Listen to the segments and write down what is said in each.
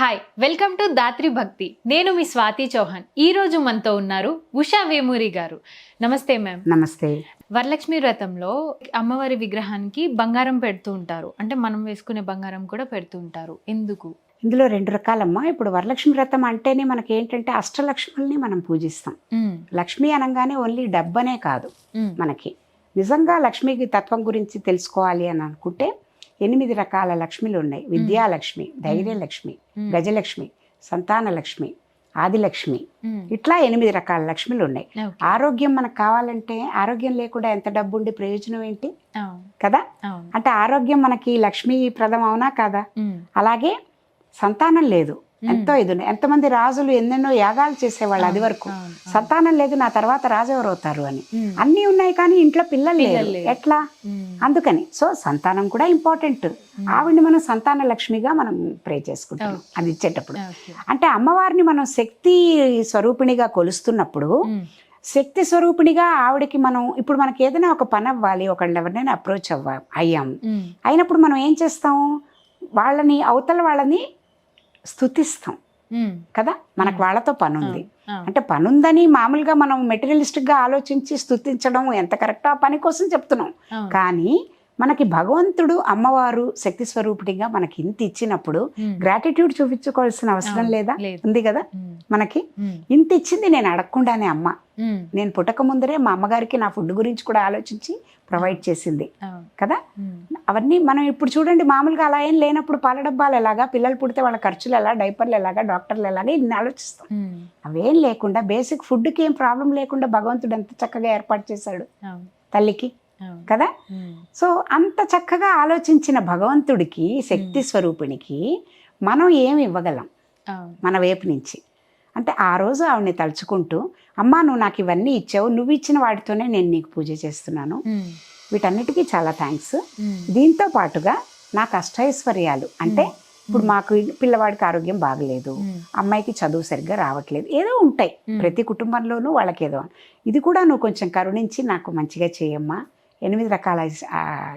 Hi welcome to Dhatri భక్తి నేను మీ స్వాతి చౌహాన్. ఈ రోజు మనతో ఉన్నారు ఉషా వేమూరి గారు. నమస్తే మ్యామ్ నమస్తే. వరలక్ష్మి వ్రతంలో అమ్మవారి విగ్రహానికి బంగారం పెడుతూ ఉంటారు. అంటే మనం వేసుకునే బంగారం కూడా పెడుతూ ఉంటారు. ఎందుకు? ఇందులో రెండు రకాలమ్మా. ఇప్పుడు వరలక్ష్మి వ్రతం అంటేనే మనకి ఏంటంటే అష్టలక్ష్ముల్ని మనం పూజిస్తాం. లక్ష్మి అనగానే ఓన్లీ డబ్బనే కాదు. మనకి. నిజంగా లక్ష్మికి తత్వం గురించి తెలుసుకోవాలి అని అనుకుంటే ఎనిమిది రకాల లక్ష్మిలు ఉన్నాయి విద్యాలక్ష్మి ధైర్యలక్ష్మి. గజలక్ష్మి సంతానలక్ష్మి ఆదిలక్ష్మి. ఇట్లా ఎనిమిది రకాల లక్ష్మిలు ఉన్నాయి. ఆరోగ్యం మనకు కావాలంటే ఆరోగ్యం లేకుండా ఎంత డబ్బు ఉండి ప్రయోజనం ఏంటి. కదా. అంటే ఆరోగ్యం మనకి లక్ష్మీప్రదం అవునా కాదా. అలాగే సంతానం లేదు. ఎంతో ఇది. ఎంతమంది రాజులు ఎన్నెన్నో యాగాలు చేసేవాళ్ళు అది వరకు. సంతానం లేదు నా తర్వాత రాజు ఎవరు అవుతారు అని. అన్నీ ఉన్నాయి కానీ ఇంట్లో పిల్లలు లేరు. ఎట్లా. అందుకని సో సంతానం కూడా ఇంపార్టెంట్ ఆవిడ్ని మనం సంతాన లక్ష్మిగా మనం ప్రే చేసుకుంటాం. అది ఇచ్చేటప్పుడు. అంటే అమ్మవారిని మనం శక్తి స్వరూపిణిగా కొలుస్తున్నప్పుడు. శక్తి స్వరూపిణిగా ఆవిడకి మనం ఇప్పుడు మనకి ఏదైనా ఒక పని అవ్వాలి ఒకళ్ళని ఎవరినైనా అప్రోచ్ అవ్వ అయ్యాం. అయినప్పుడు మనం ఏం చేస్తాం వాళ్ళని అవతల వాళ్ళని స్తుతిస్తాం మ్మ్. కదా మనకు వాళ్ళతో పని ఉంది అవును. అంటే పని ఉందని మామూలుగా మనం మెటీరియలిస్టిక్గా ఆలోచించి స్తుతించడం ఎంత కరెక్టో ఆ పని కోసం చెప్తున్నాం. కానీ మనకి భగవంతుడు అమ్మవారు శక్తి స్వరూపిణిగా మనకి ఇంత ఇచ్చినప్పుడు. గ్రాటిట్యూడ్ చూపించుకోవాల్సిన అవసరం. లేదా. ఉంది కదా. మనకి. ఇంత ఇచ్చింది నేను అడగకుండానే అమ్మ మ్మ్. నేను పుట్టక ముందరే మా అమ్మగారికి నా ఫుడ్ గురించి కూడా ఆలోచించి ప్రొవైడ్ చేసింది. కదా. అవన్నీ మనం ఇప్పుడు చూడండి మామూలుగా అలా ఏం లేనప్పుడు పాల డబ్బాలు ఎలాగా పిల్లలు పుడితే వాళ్ళ ఖర్చులు ఎలా డైపర్లు ఎలాగా డాక్టర్లు ఎలాగా ఇన్ని ఆలోచిస్తాం. అవేం లేకుండా బేసిక్ ఫుడ్కి ఏం ప్రాబ్లం లేకుండా భగవంతుడు ఎంత చక్కగా ఏర్పాటు చేశాడు. తల్లికి. కదా. సో అంత చక్కగా ఆలోచించిన భగవంతుడికి శక్తి స్వరూపిణికి మనం ఏమి ఇవ్వగలం. మన వైపు నుంచి అంటే ఆ రోజు ఆవిడని తలుచుకుంటూ అమ్మా నువ్వు నాకు ఇవన్నీ ఇచ్చావు నువ్వు ఇచ్చిన వాటితోనే నేను నీకు పూజ చేస్తున్నాను. వీటన్నిటికీ చాలా థ్యాంక్స్. దీంతో పాటుగా నాకు అష్టైశ్వర్యాలు. అంటే ఇప్పుడు మాకు పిల్లవాడికి ఆరోగ్యం బాగలేదు. మ్మ్. అమ్మాయికి చదువు సరిగ్గా రావట్లేదు. ఏదో ఉంటాయి. ప్రతి కుటుంబంలోనూ వాళ్ళకి ఏదో. ఇది కూడా నువ్వు కొంచెం కరుణించి నాకు మంచిగా చేయమ్మా. ఎనిమిది రకాల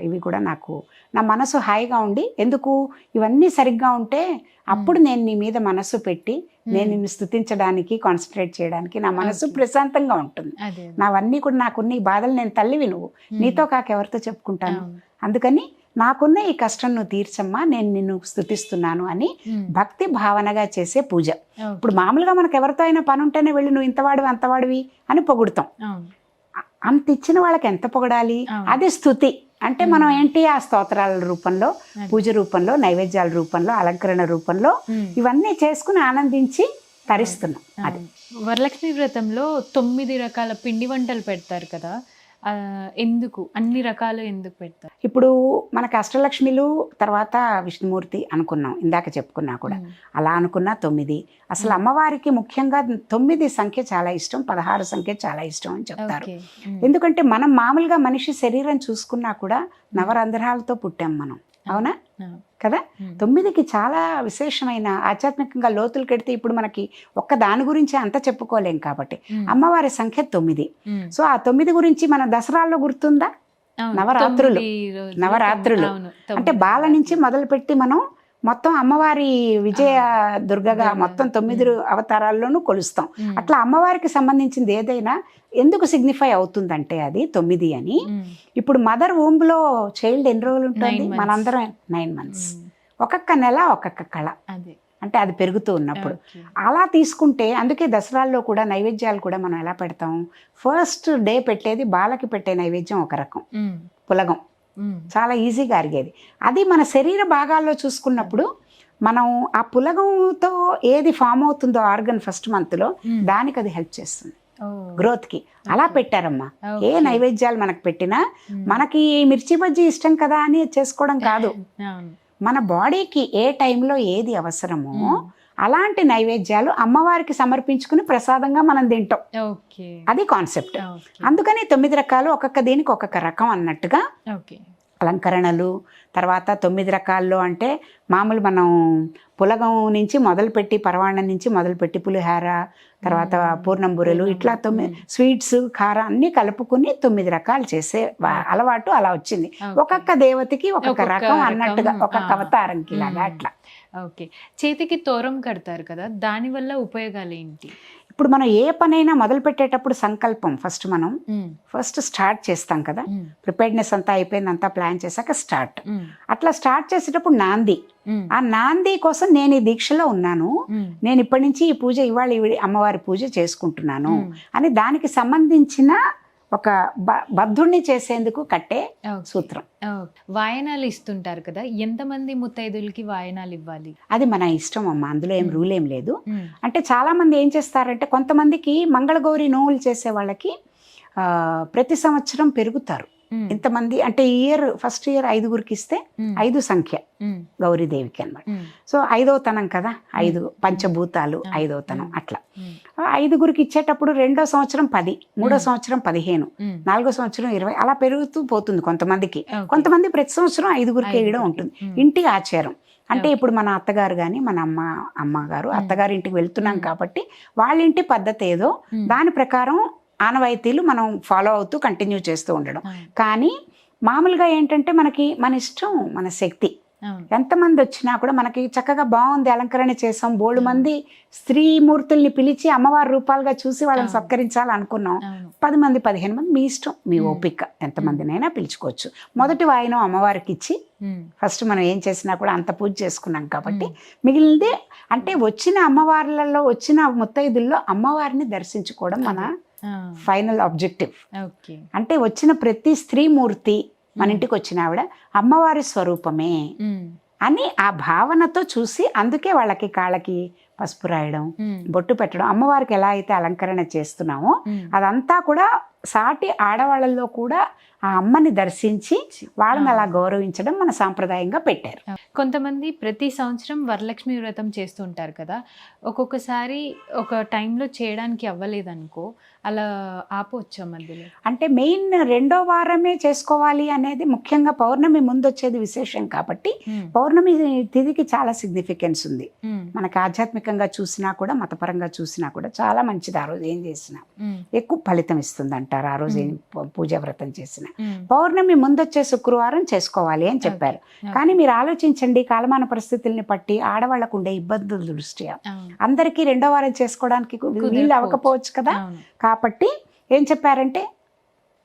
ఇవి కూడా నాకు నా మనసు హాయిగా ఉండి ఎందుకు ఇవన్నీ సరిగ్గా ఉంటే అప్పుడు నేను నీ మీద మనసు పెట్టి నేను నిన్ను స్థుతించడానికి కాన్సన్ట్రేట్ చేయడానికి నా మనసు. ప్రశాంతంగా ఉంటుంది నావన్నీ కూడా నాకున్న ఈ బాధలు నేను తల్లివి నువ్వు. నీతో కాక ఎవరితో చెప్పుకుంటాను. అందుకని నాకున్న ఈ కష్టం నువ్వు తీర్చమ్మా నేను నిన్ను స్థుతిస్తున్నాను అని. భక్తి భావనగా చేసే పూజ. ఇప్పుడు మామూలుగా మనకు ఎవరితో అయినా పని ఉంటేనే వెళ్ళి నువ్వు ఇంతవాడివి అంతవాడివి అని పొగుడుతాం అంత ఇచ్చిన వాళ్ళకి ఎంత పొగడాలి. అది స్థుతి అంటే మనం ఏంటి ఆ స్తోత్రాల రూపంలో. పూజ రూపంలో నైవేద్యాల రూపంలో అలంకరణ రూపంలో. ఇవన్నీ చేసుకుని ఆనందించి తరిస్తున్నాం అది. వరలక్ష్మి వ్రతంలో తొమ్మిది రకాల పిండి వంటలు పెడతారు కదా ఎందుకు? అన్ని రకాలు ఎందుకు పెడతారు? ఇప్పుడు మనకు అష్టలక్ష్మిలు తర్వాత విష్ణుమూర్తి అనుకున్నాం ఇందాక చెప్పుకున్నా కూడా. అలా అనుకున్నా తొమ్మిది. అసలు అమ్మవారికి ముఖ్యంగా తొమ్మిది సంఖ్య చాలా ఇష్టం పదహారు సంఖ్య చాలా ఇష్టం అని చెప్తారు. ఎందుకంటే మనం మామూలుగా మనిషి శరీరం చూసుకున్నా కూడా నవరంధ్రాలతో పుట్టాం మనం. అవును. కదా మ్మ్. తొమ్మిదికి చాలా విశేషమైన ఆధ్యాత్మికంగా లోతులు కెడితే ఇప్పుడు మనకి ఒక్క దాని గురించి అంత చెప్పుకోలేం కాబట్టి మ్మ్. అమ్మవారి సంఖ్య తొమ్మిది మ్మ్. సో ఆ తొమ్మిది గురించి మన దసరాల్లో గుర్తుందా. నవరాత్రులు. నవరాత్రులు. అంటే బాల నుంచి మొదలుపెట్టి మనం మొత్తం అమ్మవారి విజయ దుర్గగా దుర్గ. మొత్తం తొమ్మిది అవతారాల్లోనూ కొలుస్తాం. అట్లా అమ్మవారికి సంబంధించింది ఏదైనా ఎందుకు సిగ్నిఫై అవుతుందంటే అది తొమ్మిది అని. ఇప్పుడు మదర్లో చైల్డ్ ఎన్ని రోజులు ఉంటుంది. మనందరం నైన్ మంత్స్. ఒక్కొక్క నెల ఒక్కొక్క కళ అంటే అది పెరుగుతూ ఉన్నప్పుడు. అలా తీసుకుంటే అందుకే దసరాల్లో కూడా నైవేద్యాలు కూడా మనం ఎలా పెడతాం ఫస్ట్ డే పెట్టేది బాలకి పెట్టే నైవేద్యం ఒక రకం. పులగం. చాలా ఈజీగా అరిగేది అది మన శరీర భాగాల్లో చూసుకున్నప్పుడు మనం ఆ పులగంతో ఏది ఫామ్ అవుతుందో ఆర్గన్ ఫస్ట్ మంత్లో. దానికి అది హెల్ప్ చేస్తుంది. గ్రోత్కి అలా. పెట్టారమ్మా. ఏ నైవేద్యాలు మనకు పెట్టినా. మనకి మిర్చి బజ్జీ ఇష్టం కదా అని చేసుకోవడం కాదు. మన బాడీకి ఏ టైంలో ఏది అవసరమో. అలాంటి నైవేద్యాలు అమ్మవారికి సమర్పించుకుని ప్రసాదంగా మనం తింటాం. అది కాన్సెప్ట్. అందుకని తొమ్మిది రకాలు ఒక్కొక్క దీనికి ఒక్కొక్క రకం అన్నట్టుగా అలంకరణలు తర్వాత తొమ్మిది రకాల్లో అంటే మామూలు మనం పులగం నుంచి మొదలుపెట్టి పరవాణం నుంచి మొదలుపెట్టి పులిహార తర్వాత పూర్ణం బూరెలు ఇట్లా తొమ్మిది స్వీట్స్ కారం అన్నీ కలుపుకుని తొమ్మిది రకాలు చేసే అలవాటు అలా వచ్చింది. ఒక్కొక్క దేవతకి ఒక్కొక్క రకం అన్నట్టుగా ఒక్కొక్క. అవతారంకి లాగా. అట్లా. ఓకే. చేతికి తోరం కడతారు కదా దాని వల్ల ఉపయోగాలు ఏంటి? ఇప్పుడు మనం ఏ పనైనా మొదలు పెట్టేటప్పుడు సంకల్పం ఫస్ట్ మనం. ఫస్ట్ స్టార్ట్ చేస్తాం కదా. ఉమ్, ప్రిపేర్డ్నెస్ అంతా అయిపోయింది అంతా ప్లాన్ చేశాక స్టార్ట్. అట్లా స్టార్ట్ చేసేటప్పుడు నాంది. ఆ నాంది కోసం నేను ఈ దీక్షలో ఉన్నాను. నేను ఇప్పటి నుంచి ఈ పూజ ఇవాళ అమ్మవారి పూజ చేసుకుంటున్నాను అని దానికి సంబంధించిన ఒక బద్ధుణ్ణి చేసేందుకు కట్టే. సూత్రం. వాయనాలు ఇస్తుంటారు కదా ఎంతమంది ముత్తైదులకి వాయనాలు ఇవ్వాలి? అది మన ఇష్టం అమ్మ అందులో ఏం. రూల్ ఏం లేదు. అంటే చాలా మంది ఏం చేస్తారంటే కొంతమందికి మంగళగౌరి నోవులు చేసే వాళ్ళకి ప్రతి సంవత్సరం పెరుగుతారు. ఇంతమంది అంటే ఇయర్ ఫస్ట్ ఇయర్ ఐదుగురికి ఇస్తే ఐదు సంఖ్య గౌరీదేవికి అన్నమాట ఉమ్, సో ఐదవ తనం కదా ఐదు పంచభూతాలు మ్మ్. ఐదవ తనం మ్మ్. అట్లా ఐదుగురికి ఇచ్చేటప్పుడు రెండో సంవత్సరం పది మూడో. సంవత్సరం పదిహేను నాలుగో సంవత్సరం ఇరవై అలా పెరుగుతూ పోతుంది కొంతమందికి. కొంతమంది ప్రతి సంవత్సరం ఐదుగురికి వేయడం. ఉంటుంది ఇంటి ఆచారం అంటే. ఇప్పుడు మన అత్తగారు కానీ మన అమ్మ అమ్మగారు మ్మ్. అత్తగారి ఇంటికి వెళ్తున్నాం. కాబట్టి వాళ్ళ ఇంటి పద్ధతి ఏదో దాని ప్రకారం ఆనవాయితీలు మనం ఫాలో అవుతూ కంటిన్యూ చేస్తూ ఉండడం. కానీ మామూలుగా ఏంటంటే మనకి మన ఇష్టం మన శక్తి. ఎంతమంది వచ్చినా కూడా మనకి చక్కగా బాగుంది అలంకరణ చేసాం మ్మ్. మంది స్త్రీ మూర్తుల్ని పిలిచి అమ్మవారి రూపాలుగా చూసి వాళ్ళని అవును. సత్కరించాలి అనుకున్నాం. అవును, పది మంది పదిహేను మంది మీ ఇష్టం మీ. ఓపిక. ఎంతమందినైనా పిలుచుకోవచ్చు. మొదటి వాయినం అమ్మవారికి ఇచ్చి ఫస్ట్ మనం ఏం చేసినా కూడా అంత పూజ చేసుకున్నాం కాబట్టి ఉమ్, మిగిలినది అంటే వచ్చిన అమ్మవార్లలో వచ్చిన ముత్తైదుల్లో అమ్మవారిని దర్శించుకోవడం మన ఫైనల్ ఆబ్జెక్టివ్. అంటే వచ్చిన ప్రతి స్త్రీమూర్తి మన. ఇంటికి వచ్చిన ఆవిడ అమ్మవారి స్వరూపమే అని ఆ భావనతో చూసి అందుకే వాళ్ళకి కాళ్ళకి పసుపు రాయడం బొట్టు పెట్టడం అమ్మవారికి ఎలా అయితే అలంకరణ చేస్తున్నామో అదంతా కూడా సాటి ఆడవాళ్ళల్లో కూడా ఆ అమ్మని దర్శించి వాళ్ళని అలా గౌరవించడం మన సాంప్రదాయంగా పెట్టారు. కొంతమంది ప్రతి సంవత్సరం వరలక్ష్మి వ్రతం చేస్తుంటారు కదా. ఒక్కొక్కసారి ఒక టైంలో చేయడానికి అవ్వలేదనుకో అలా ఆపవచ్చా మధ్యలో? అంటే మెయిన్ రెండో వారమే చేసుకోవాలి అనేది ముఖ్యంగా పౌర్ణమి ముందు వచ్చేది విశేషం కాబట్టి పౌర్ణమి తిథికి చాలా సిగ్నిఫికెన్స్ ఉంది. మనకి ఆధ్యాత్మికంగా చూసినా కూడా మతపరంగా చూసినా కూడా చాలా మంచిది ఆ రోజు ఏం చేసినా. ఎక్కువ ఫలితం ఇస్తుంది అంటారు ఆ రోజు ఏం పూజా వ్రతం చేసిన. పౌర్ణమి ముందొచ్చే శుక్రవారం చేసుకోవాలి అని చెప్పారు. కానీ మీరు ఆలోచించండి కాలమాన పరిస్థితుల్ని బట్టి ఆడవాళ్ళకు ఉండే ఇబ్బందుల దృష్ట్యా. అందరికీ రెండో వారం చేసుకోవడానికి కుదరకపోవచ్చు. అవ్వకపోవచ్చు కదా. కాబట్టి ఏం చెప్పారంటే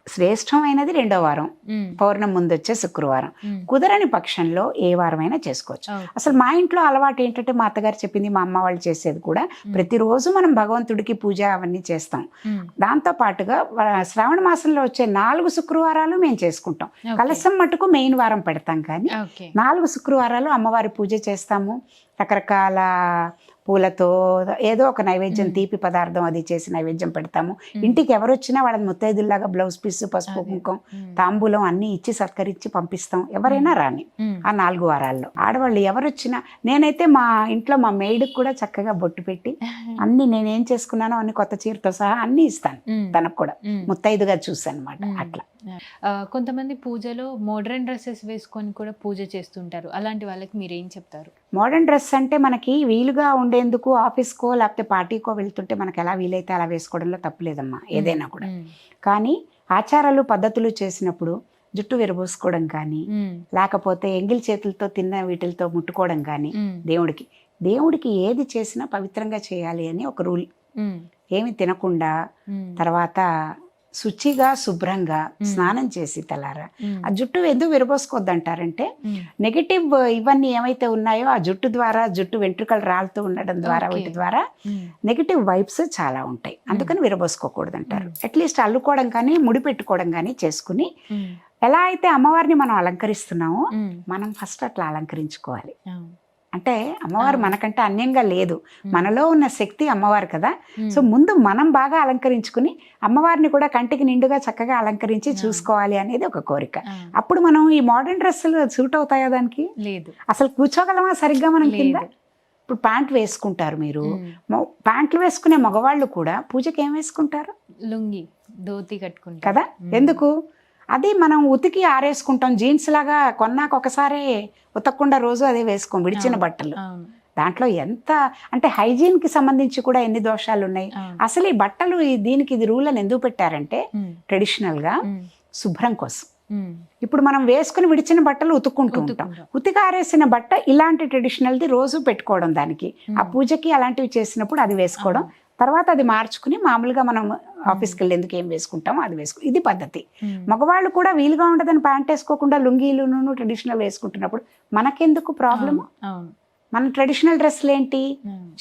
శ్రేష్టమైనది రెండో వారం. ఉమ్, పౌర్ణమి ముందు వచ్చే శుక్రవారం. కుదరని పక్షంలో ఏ వారమైనా చేసుకోవచ్చు. అసలు మా ఇంట్లో అలవాటు ఏంటంటే మా అత్తగారు చెప్పింది మా అమ్మ వాళ్ళు చేసేది కూడా ప్రతిరోజు మనం భగవంతుడికి పూజ అవన్నీ చేస్తాం. దాంతో పాటుగా శ్రావణ మాసంలో వచ్చే నాలుగు శుక్రవారాలు మేము చేసుకుంటాం. కలసం మటుకు మెయిన్ వారం పెడతాం కానీ నాలుగు శుక్రవారాలు అమ్మవారి పూజ చేస్తాము. రకరకాల పూలతో ఏదో ఒక నైవేద్యం. తీపి పదార్థం అది చేసి నైవేద్యం పెడతాము. ఇంటికి ఎవరు వచ్చినా వాళ్ళని ముత్తైదుల్లాగా బ్లౌజ్ పీస్ పసుపు ఉమ్, తాంబూలం అన్ని ఇచ్చి సత్కరించి పంపిస్తాం. ఎవరైనా రాని ఆ నాలుగు వారాల్లో. ఆడవాళ్ళు ఎవరు వచ్చినా నేనైతే మా ఇంట్లో మా మెయిడ్కి కూడా చక్కగా బొట్టు పెట్టి అన్ని నేనేం చేసుకున్నానో అన్ని కొత్త చీరతో సహా అన్ని ఇస్తాను తనకు కూడా. ముత్తైదుగా చూసానమాట మ్మ్. అట్లా. కొంతమంది పూజలో మోడర్న్ డ్రెస్సెస్ వేసుకొని కూడా పూజ చేస్తుంటారు. అలాంటి వాళ్ళకి మీరు ఏం చెప్తారు? మోడర్న్ డ్రెస్ అంటే మనకి వీలుగా ఉండేందుకు ఆఫీస్కో లేకపోతే పార్టీకో వెళ్తుంటే మనకి ఎలా వీలైతే అలా వేసుకోవడంలో తప్పులేదమ్మా ఏదైనా కూడా. కానీ ఆచారాలు పద్ధతులు చేసినప్పుడు జుట్టు విరబోసుకోవడం కానీ లేకపోతే ఎంగిల్ చేతులతో తిన్న వీటితో ముట్టుకోవడం కానీ దేవుడికి. దేవుడికి ఏది చేసినా పవిత్రంగా చేయాలి అని ఒక రూల్. ఏమి తినకుండా తర్వాత శుచిగా శుభ్రంగా. స్నానం చేసి తలారా. ఉమ్, ఆ జుట్టు ఎందుకు విరబోసుకోవద్దు అంటారంటే నెగిటివ్ ఇవన్నీ ఏమైతే ఉన్నాయో ఆ జుట్టు ద్వారా జుట్టు వెంట్రుకలు రాలుతూ ఉండడం ద్వారా. వీటి ద్వారా నెగిటివ్ వైబ్స్ చాలా ఉంటాయి. అందుకని విరబోసుకోకూడదు అంటారు అట్లీస్ట్ అల్లుకోవడం కానీ ముడి పెట్టుకోవడం కానీ చేసుకుని ఎలా అయితే అమ్మవారిని మనం అలంకరిస్తున్నామో మనం ఫస్ట్ అట్లా అలంకరించుకోవాలి. అంటే అమ్మవారు. మనకంటే అన్యంగా లేదు. మనలో ఉన్న శక్తి అమ్మవారు కదా. సో ముందు మనం బాగా అలంకరించుకుని అమ్మవారిని కూడా కంటికి నిండుగా చక్కగా అలంకరించి. చూసుకోవాలి అనేది ఒక కోరిక. అప్పుడు మనం ఈ మోడర్న్ డ్రెస్సులు సూట్ అవుతాయా దానికి? లేదు. అసలు కూర్చోగలమా సరిగ్గా మనం కింద? ఇప్పుడు ప్యాంట్ వేసుకుంటారు మీరు. ప్యాంట్లు వేసుకునే మగవాళ్ళు కూడా పూజకి ఏం వేసుకుంటారు? లుంగి ధోతి కట్టుకుంటారు. కదా? ఎందుకు? అది మనం ఉతికి ఆరేసుకుంటాం. జీన్స్ లాగా కొన్నాక ఒకసారి ఉతకకుండా రోజు అదే వేసుకోం విడిచిన. బట్టలు. దాంట్లో ఎంత అంటే hygiene కి సంబంధించి కూడా ఎన్ని దోషాలు ఉన్నాయి అసలు ఈ బట్టలు ఈ దీనికి ఇది రూల్ అని ఎందుకు పెట్టారంటే ఉమ్, ట్రెడిషనల్గా ఉమ్, శుభ్రం కోసం. ఇప్పుడు మనం వేసుకుని విడిచిన బట్టలు ఉతుక్కుంటూ ఉంటాం. ఉతికారేసిన బట్ట ఇలాంటి ట్రెడిషనల్ది రోజు పెట్టుకోవడం దానికి. ఆ పూజకి అలాంటివి చేసినప్పుడు అది వేసుకోవడం. తర్వాత అది మార్చుకుని మామూలుగా మనం ఆఫీస్కి వెళ్ళేందుకు ఏం వేసుకుంటామో అది వేసుకు ఇది పద్ధతి. మగవాళ్ళు కూడా వీలుగా ఉండదని ప్యాంట్ వేసుకోకుండా లుంగీలును ట్రెడిషనల్ వేసుకుంటున్నప్పుడు మనకెందుకు ప్రాబ్లమ్ మన ట్రెడిషనల్ డ్రెస్లు ఏంటి.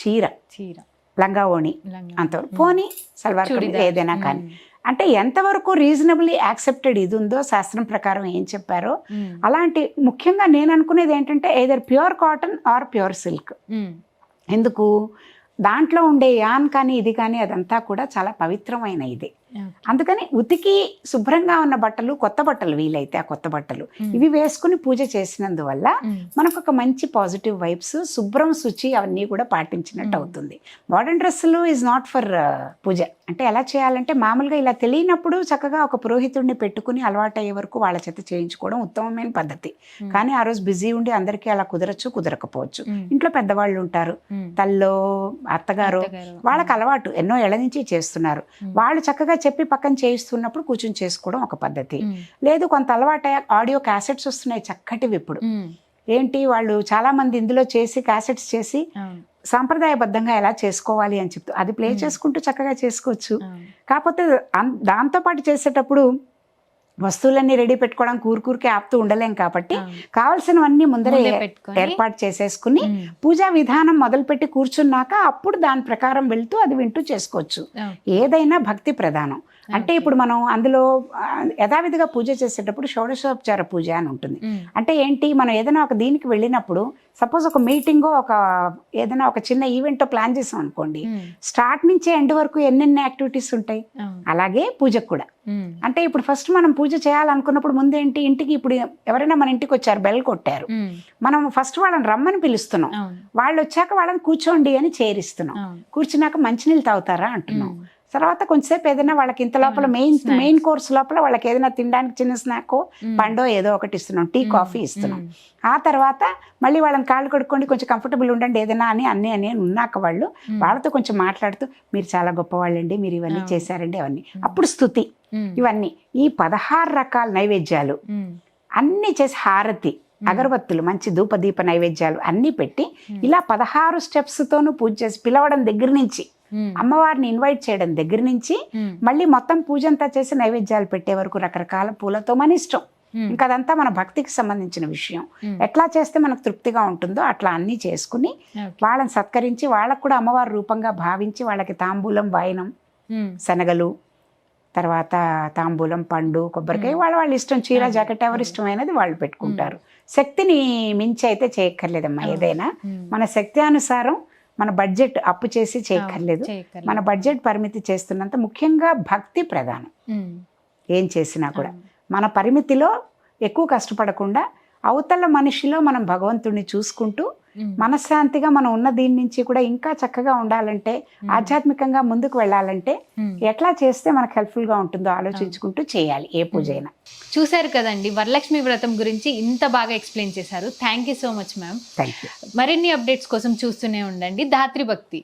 చీర చీర లంగా ఓణి. అంతవరకు పోనీ సల్వార్. ఏదైనా కానీ. అంటే ఎంతవరకు రీజనబుల్లీ యాక్సెప్టెడ్ ఇది ఉందో శాస్త్రం ప్రకారం ఏం చెప్పారో. అలాంటి ముఖ్యంగా నేను అనుకునేది ఏంటంటే either pure cotton or pure silk. ఎందుకు దాంట్లో ఉండే యాన్ కానీ ఇది కానీ అదంతా కూడా చాలా పవిత్రమైన ఇది. అందుకని ఉతికి శుభ్రంగా ఉన్న బట్టలు కొత్త బట్టలు వీలైతే ఆ కొత్త బట్టలు ఉమ్. ఇవి వేసుకుని పూజ చేసినందువల్ల ఉమ్. మనకు ఒక మంచి పాజిటివ్ వైబ్స్ శుభ్రం శుచి అవన్నీ కూడా పాటించినట్టు మ్మ్. అవుతుంది మోడర్న్ డ్రెస్సులు ఈజ్ నాట్ ఫర్ పూజ అంటే ఎలా చేయాలంటే మామూలుగా ఇలా తెలియనప్పుడు చక్కగా ఒక పురోహితుడిని పెట్టుకుని అలవాటు అయ్యే వరకు వాళ్ళ చేత చేయించుకోవడం ఉత్తమమైన పద్ధతి. కానీ ఆ రోజు బిజీ ఉండి అందరికీ అలా కుదరచ్చు కుదరకపోవచ్చు. ఇంట్లో పెద్దవాళ్ళు ఉంటారు. తల్లో అత్తగారు. వాళ్ళకి అలవాటు ఎన్నో ఏళ్ళ నుంచి చేస్తున్నారు. వాళ్ళు చక్కగా చెప్పి పక్కన చేయిస్తున్నప్పుడు కూర్చొని చేసుకోవడం ఒక పద్ధతి. లేదు కొంత అలవాటు ఆడియో క్యాసెట్స్ వస్తున్నాయి చక్కటివి ఇప్పుడు. ఏంటి వాళ్ళు చాలా మంది ఇందులో చేసి క్యాసెట్స్ చేసి సాంప్రదాయబద్ధంగా ఎలా చేసుకోవాలి అని చెప్తూ అది ప్లే. చేసుకుంటూ చక్కగా చేసుకోవచ్చు. కాకపోతే దాంతోపాటు చేసేటప్పుడు వస్తువులన్నీ రెడీ పెట్టుకోవడం కూరుకూరికే ఆపుతూ ఉండలేం కాబట్టి. కావాల్సినవన్నీ ముందరే ఏర్పాటు చేసేసుకుని. పూజా విధానం మొదలుపెట్టి కూర్చున్నాక అప్పుడు దాని ప్రకారం వెళ్తూ అది వింటూ చేసుకోవచ్చు. ఏదైనా భక్తి ప్రధానం అంటే. ఇప్పుడు మనం అందులో యథావిధిగా పూజ చేసేటప్పుడు షోడశోపచార పూజ అని ఉంటుంది. అంటే ఏంటి మనం ఏదైనా ఒక దీనికి వెళ్ళినప్పుడు సపోజ్ ఒక మీటింగో ఒక ఏదైనా ఒక చిన్న ఈవెంట్ ప్లాన్ చేసాం అనుకోండి. స్టార్ట్ నుంచి ఎండ్ వరకు ఎన్నెన్ని యాక్టివిటీస్ ఉంటాయి. అలాగే పూజకు కూడా. అంటే ఇప్పుడు ఫస్ట్ మనం పూజ చేయాలనుకున్నప్పుడు ముందేంటి ఇంటికి ఇప్పుడు ఎవరైనా మన ఇంటికి వచ్చారు బెల్ కొట్టారు. మనం ఫస్ట్ వాళ్ళని రమ్మని పిలుస్తున్నాం వాళ్ళు వచ్చాక వాళ్ళని కూర్చోండి అని చేరిస్తున్నాం. కూర్చున్నాక మంచినీళ్ళు తాగుతారా అంటున్నాం. తర్వాత కొంచెంసేపు ఏదైనా వాళ్ళకి ఇంత లోపల మెయిన్. మెయిన్ కోర్స్ లోపల వాళ్ళకి ఏదైనా తినడానికి చిన్న స్నాక్ ఉమ్. పండో ఏదో ఒకటి ఇస్తున్నాం టీ ఉమ్. కాఫీ ఇస్తున్నాం ఉమ్. ఆ తర్వాత మళ్ళీ వాళ్ళని కాళ్ళు కడుక్కోండి కొంచెం కంఫర్టబుల్ ఉండండి ఏదైనా అని అన్ని అని ఉన్నాక వాళ్ళు. వాళ్ళతో కొంచెం మాట్లాడుతూ మీరు చాలా గొప్పవాళ్ళండి మీరు ఇవన్నీ. చేశారండి అవన్నీ. అప్పుడు స్థుతి. ఇవన్నీ ఈ పదహారు రకాల నైవేద్యాలు. అన్నీ చేసి హారతి. అగరబత్తులు మంచి ధూపదీప నైవేద్యాలు అన్నీ పెట్టి. ఇలా పదహారు స్టెప్స్తోనూ పూజ చేసి పిలవడం దగ్గర నుంచి. అమ్మవారిని ఇన్వైట్ చేయడం దగ్గర నుంచి ఉమ్. మళ్ళీ మొత్తం పూజ అంతా చేసి నైవేద్యాలు పెట్టే వరకు రకరకాల పూలతో మన ఇష్టం ఉమ్. ఇంకా అదంతా మన భక్తికి సంబంధించిన విషయం. ఎట్లా చేస్తే మనకు తృప్తిగా ఉంటుందో అట్లా అన్నీ చేసుకుని. వాళ్ళని సత్కరించి వాళ్ళకు కూడా అమ్మవారి రూపంగా భావించి వాళ్ళకి తాంబూలం వాయనం. శనగలు తర్వాత తాంబూలం పండు కొబ్బరికాయ. వాళ్ళ వాళ్ళ ఇష్టం చీర జాకెట్ ఎవరి. ఇష్టమైనది వాళ్ళు పెట్టుకుంటారు శక్తిని మించి అయితే చేయక్కర్లేదమ్మా. ఏదైనా. మన శక్తి అనుసారం మన బడ్జెట్ అప్పు చేసి చేయక్కర్లేదు. మన బడ్జెట్ పరిమితి చేస్తున్నంత ముఖ్యంగా భక్తి ప్రధానం. ఏం చేసినా కూడా. మన పరిమితిలో ఎక్కువ కష్టపడకుండా అవతల మనిషిలో మనం భగవంతుడిని చూసుకుంటూ. మనశ్శాంతిగా మనం ఉన్న దీని నుంచి కూడా ఇంకా చక్కగా ఉండాలంటే. ఆధ్యాత్మికంగా ముందుకు వెళ్ళాలంటే. ఎట్లా చేస్తే మనకు హెల్ప్ఫుల్గా ఉంటుందో ఆలోచించుకుంటూ చేయాలి ఏ పూజ అయినా. చూశారు కదండి వరలక్ష్మి వ్రతం గురించి ఇంత బాగా ఎక్స్ప్లెయిన్ చేశారు. Thank you so much ma'am మరిన్ని అప్డేట్స్ కోసం చూస్తూనే ఉండండి. ధాత్రి భక్తి.